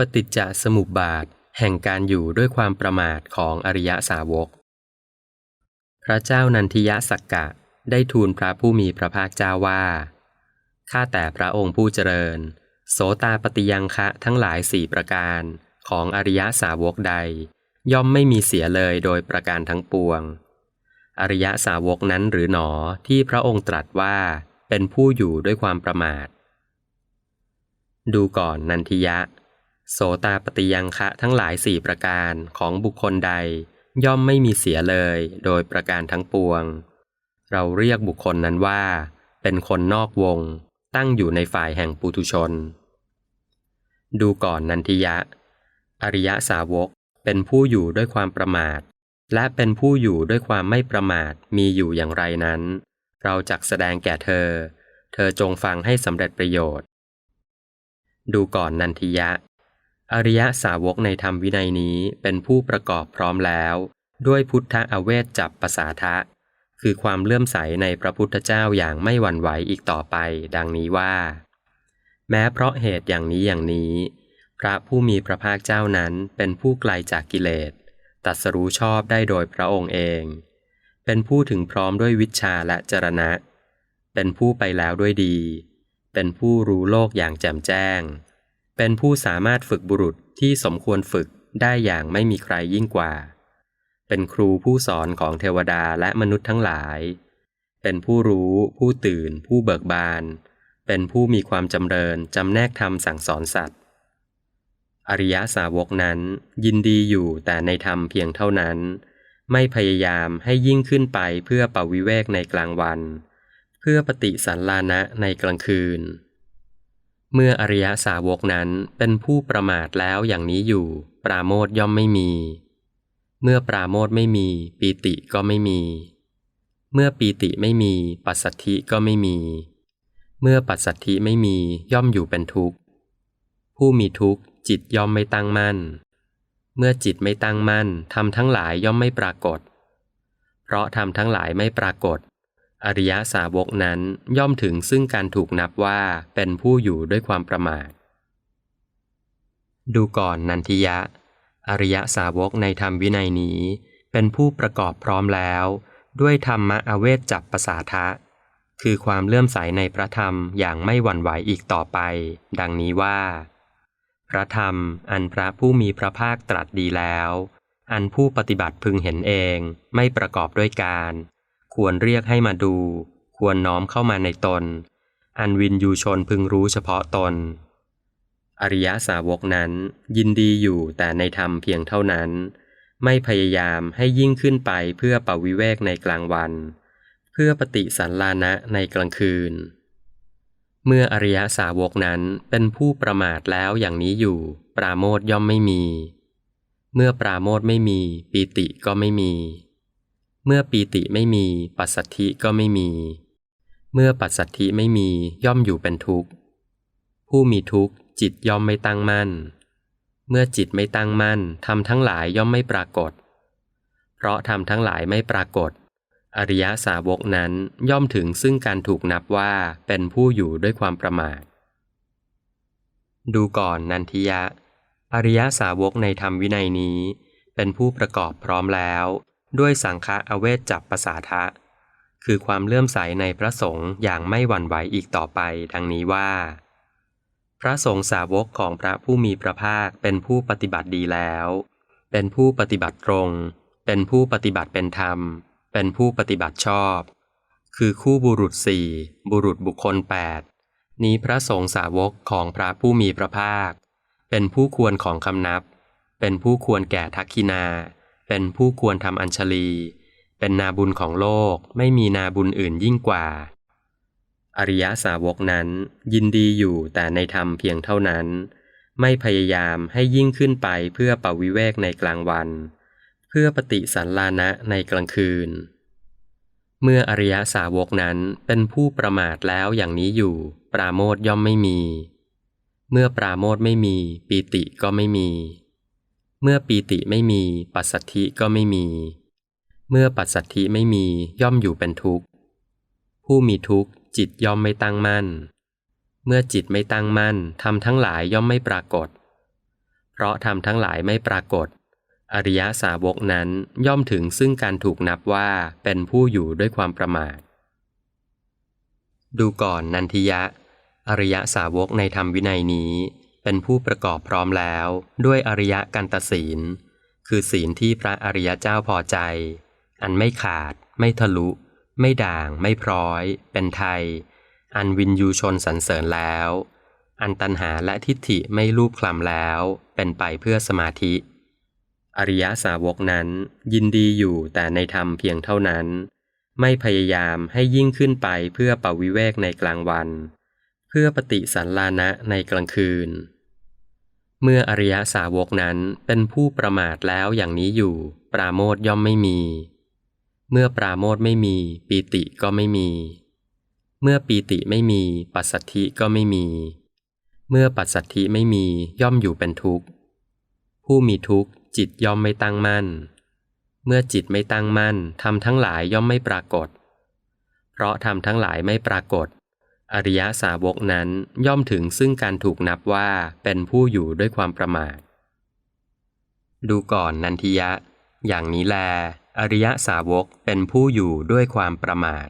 ปฏิจจสมุปบาท แห่งการอยู่ด้วยความประมาทของอริยสาวก พระเจ้านันทิยสักกะได้ทูลพระผู้มีพระภาคเจ้าว่า ข้าแต่พระองค์ผู้เจริญ โสตาปฏิยังคะทั้งหลายสี่ประการของอริยสาวกใด ย่อมไม่มีเสียเลยโดยประการทั้งปวง อริยสาวกนั้นหรือหนอที่พระองค์ตรัสว่าเป็นผู้อยู่ด้วยความประมาท ดูก่อนนันทิยะ โสตาปฏิยังคะทั้งหลายสี่ประการของบุคคลใด ย่อมไม่มีเสียเลย โดยประการทั้งปวง เราเรียกบุคคลนั้นว่า เป็นคนนอกวง ตั้งอยู่ในฝ่ายแห่งปุถุชน ดูก่อนนันทิยะ อริยสาวกเป็นผู้อยู่ด้วยความประมาท และเป็นผู้อยู่ด้วยความไม่ประมาทมีอยู่อย่างไรนั้น เราจักแสดงแก่เธอ เธอจงฟังให้สำเร็จประโยชน์ ดูก่อนนันทิยะ อริยสาวกในธรรมวินัยนี้เป็นผู้ประกอบพร้อมแล้ว ด้วยพุทธอเวทจับภาษาทะ คือความเลื่อมใสในพระพุทธเจ้าอย่างไม่หวั่นไหวอีกต่อไป ดังนี้ว่า แม้เพราะเหตุอย่างนี้อย่างนี้ พระผู้มีพระภาคเจ้านั้นเป็นผู้ไกลจากกิเลสตัดสรู้ชอบได้โดยพระองค์เอง เป็นผู้ถึงพร้อมด้วยวิชาและจรณะ เป็นผู้ไปแล้วด้วยดี เป็นผู้รู้โลกอย่างแจ่มแจ้ง เป็นผู้สามารถฝึกบุรุษที่สมควรฝึกได้อย่างไม่มีใครยิ่งกว่า เป็นครูผู้สอนของเทวดาและมนุษย์ทั้งหลาย เป็นผู้รู้ ผู้ตื่น ผู้เบิกบาน เป็นผู้มีความจำเริญจำแนกธรรมสั่งสอนสัตว์ อริยสาวกนั้นยินดีอยู่แต่ในธรรมเพียงเท่านั้น ไม่พยายามให้ยิ่งขึ้นไปเพื่อปวิเวกในกลางวัน เพื่อปฏิสันลานะในกลางคืน เมื่ออริยสาวกนั้นเป็นผู้ประมาทแล้วอย่างนี้อยู่ ปราโมทย่อมไม่มี เมื่อปราโมทไม่มี ปีติก็ไม่มี เมื่อปีติไม่มีปัสสัทธิก็ไม่มี เมื่อปัสสัทธิไม่มีย่อมอยู่เป็นทุกข์ ผู้มีทุกข์จิตย่อมไม่ตั้งมั่น เมื่อจิตไม่ตั้งมั่นทำทั้งหลายย่อมไม่ปรากฏ เพราะทำทั้งหลายไม่ปรากฏ อริยสาวกนั้นย่อมถึงซึ่งการถูกนับว่าเป็นผู้อยู่ด้วยความประมาท ดูก่อนนันทิยะ อริยสาวกในธรรมวินัยนี้ เป็นผู้ประกอบพร้อมแล้ว ด้วยธรรมะอเวทจับประสาทะ คือความเลื่อมใสในพระธรรมอย่างไม่หวั่นไหวอีกต่อไป ดังนี้ว่า พระธรรมอันพระผู้มีพระภาคตรัสดีแล้ว อันผู้ปฏิบัติพึงเห็นเองไม่ประกอบด้วยการ ควรเรียกให้มาดู ควรน้อมเข้ามาในตน อันวินยูชนพึงรู้เฉพาะตน อริยสาวกนั้นยินดีอยู่แต่ในธรรมเพียงเท่านั้น ไม่พยายามให้ยิ่งขึ้นไปเพื่อปวิเวกในกลางวัน เพื่อปฏิสันลานะในกลางคืน เมื่ออริยสาวกนั้นเป็นผู้ประมาทแล้วอย่างนี้อยู่ ปราโมทย่อมไม่มี เมื่อปราโมทไม่มี ปีติก็ไม่มี เมื่อปีติไม่มี ปัสสัทธิก็ไม่มี เมื่อปัสสัทธิไม่มีย่อมอยู่เป็นทุกข์ ผู้มีทุกข์จิตย่อมไม่ตั้งมั่น เมื่อจิตไม่ตั้งมั่นทำทั้งหลายย่อมไม่ปรากฏ เพราะทำทั้งหลายไม่ปรากฏ อริยสาวกนั้นย่อมถึงซึ่งการถูกนับว่าเป็นผู้อยู่ด้วยความประมาท ดูก่อนนันทิยะ อริยสาวกในธรรมวินัยนี้ เป็นผู้ประกอบพร้อมแล้ว ด้วยสังฆะอเวทจับประสาทะ คือความเลื่อมใสในพระสงฆ์อย่างไม่หวั่นไหวอีกต่อไปดังนี้ว่า พระสงฆ์สาวกของพระผู้มีพระภาคเป็นผู้ปฏิบัติดีแล้ว เป็นผู้ปฏิบัติตรง เป็นผู้ปฏิบัติเป็นธรรม เป็นผู้ปฏิบัติชอบ คือคู่บุรุษสี่บุรุษบุคคลแปดนี้พระสงฆ์สาวกของพระผู้มีพระภาค เป็นผู้ควรของคำนับ เป็นผู้ควรแก่ทักขินา เป็นผู้ควรทำอัญชลี เป็นนาบุญของโลกไม่มีนาบุญอื่นยิ่งกว่า อริยสาวกนั้นยินดีอยู่แต่ในธรรมเพียงเท่านั้น ไม่พยายามให้ยิ่งขึ้นไปเพื่อปวิเวกในกลางวัน เพื่อปฏิสันลานะในกลางคืน เมื่ออริยสาวกนั้นเป็นผู้ประมาทแล้วอย่างนี้อยู่ ปราโมทย่อมไม่มี เมื่อปราโมทไม่มี ปีติก็ไม่มี เมื่อปีติไม่มีปัสสัทธิก็ไม่มี เมื่อปัสสัทธิไม่มีย่อมอยู่เป็นทุกข์ ผู้มีทุกข์จิตย่อมไม่ตั้งมั่น เมื่อจิตไม่ตั้งมั่นทำทั้งหลายย่อมไม่ปรากฏ เพราะธรรมทั้งหลายไม่ปรากฏ อริยสาวกนั้นย่อมถึงซึ่งการถูกนับว่าเป็นผู้อยู่ด้วยความประมาท ดูก่อนนันทิยะ อริยสาวกในธรรมวินัยนี้ เป็นผู้ประกอบพร้อมแล้ว ด้วยอริยกันตศีล คือศีลที่พระอริยเจ้าพอใจ อันไม่ขาด ไม่ทะลุ ไม่ด่าง ไม่พร้อย เป็นไทย อันวินยูชนสรรเสริญแล้ว อันตันหาและทิฏฐิไม่รูปคลำแล้ว เป็นไปเพื่อสมาธิ อริยสาวกนั้น ยินดีอยู่แต่ในธรรมเพียงเท่านั้น ไม่พยายามให้ยิ่งขึ้นไปเพื่อปวิเวกในกลางวัน เพื่อปฏิสันลานะในกลางคืน เมื่ออริยสาวกนั้นเป็นผู้ประมาทแล้วอย่างนี้อยู่ ปราโมทย่อมไม่มี เมื่อปราโมทไม่มีปีติก็ไม่มี เมื่อปีติไม่มี ปัสสัทธิก็ไม่มี เมื่อปัสสัทธิไม่มีย่อมอยู่เป็นทุกข์ ผู้มีทุกข์จิตย่อมไม่ตั้งมั่น เมื่อจิตไม่ตั้งมั่นทำทั้งหลายย่อมไม่ปรากฏ เพราะทำทั้งหลายไม่ปรากฏ อริยสาวกนั้นย่อมถึงซึ่งการถูกนับว่าเป็นผู้อยู่ด้วยความประมาท ดูก่อนนันทิยะ อย่างนี้แล อริยสาวกเป็นผู้อยู่ด้วยความประมาท